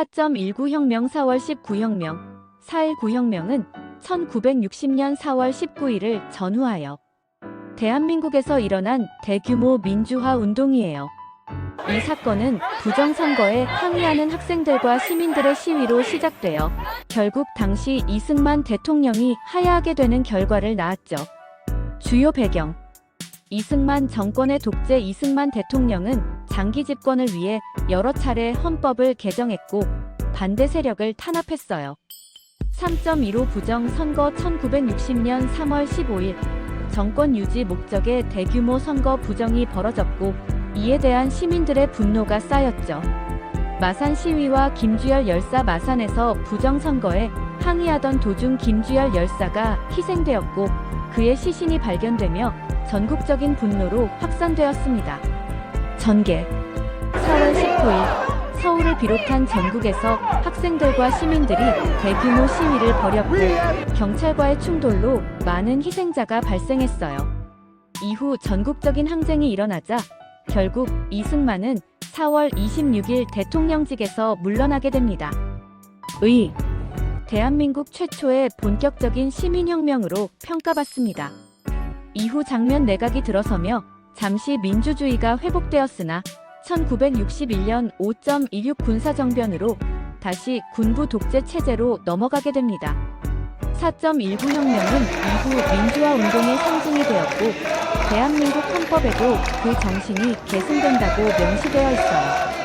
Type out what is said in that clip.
4.19 혁명 4월 19 혁명 4.19 혁명은 1960년 4월 19일을 전후하여 대한민국에서 일어난 대규모 민주화 운동이에요. 이 사건은 부정선거에 항의하는 학생들과 시민들의 시위로 시작되어 결국 당시 이승만 대통령이 하야하게 되는 결과를 낳았죠. 주요 배경 이승만 정권의 독재 이승만 대통령은 장기 집권을 위해 여러 차례 헌법을 개정했고 반대 세력을 탄압했어요. 3.15 부정 선거 1960년 3월 15일 정권 유지 목적의 대규모 선거 부정이 벌어졌고 이에 대한 시민들의 분노가 쌓였죠. 마산 시위와 김주열 열사 마산에서 부정선거에 항의하던 도중 김주열 열사가 희생되었고 그의 시신이 발견되며 전국적인 분노로 확산되었습니다. 전개 4월 19일 서울을 비롯한 전국에서 학생들과 시민들이 대규모 시위를 벌였고 경찰과의 충돌로 많은 희생자가 발생했어요. 이후 전국적인 항쟁이 일어나자 결국 이승만은 4월 26일 대통령직에서 물러나게 됩니다. 의 대한민국 최초의 본격적인 시민혁명으로 평가받습니다. 이후 장면 내각이 들어서며 잠시 민주주의가 회복되었으나 1961년 5.16 군사정변으로 다시 군부 독재 체제로 넘어가게 됩니다. 4.19 혁명은 이후 민주화 운동의 상징이 되었고 대한민국 헌법에도 그 정신이 계승된다고 명시되어 있어요.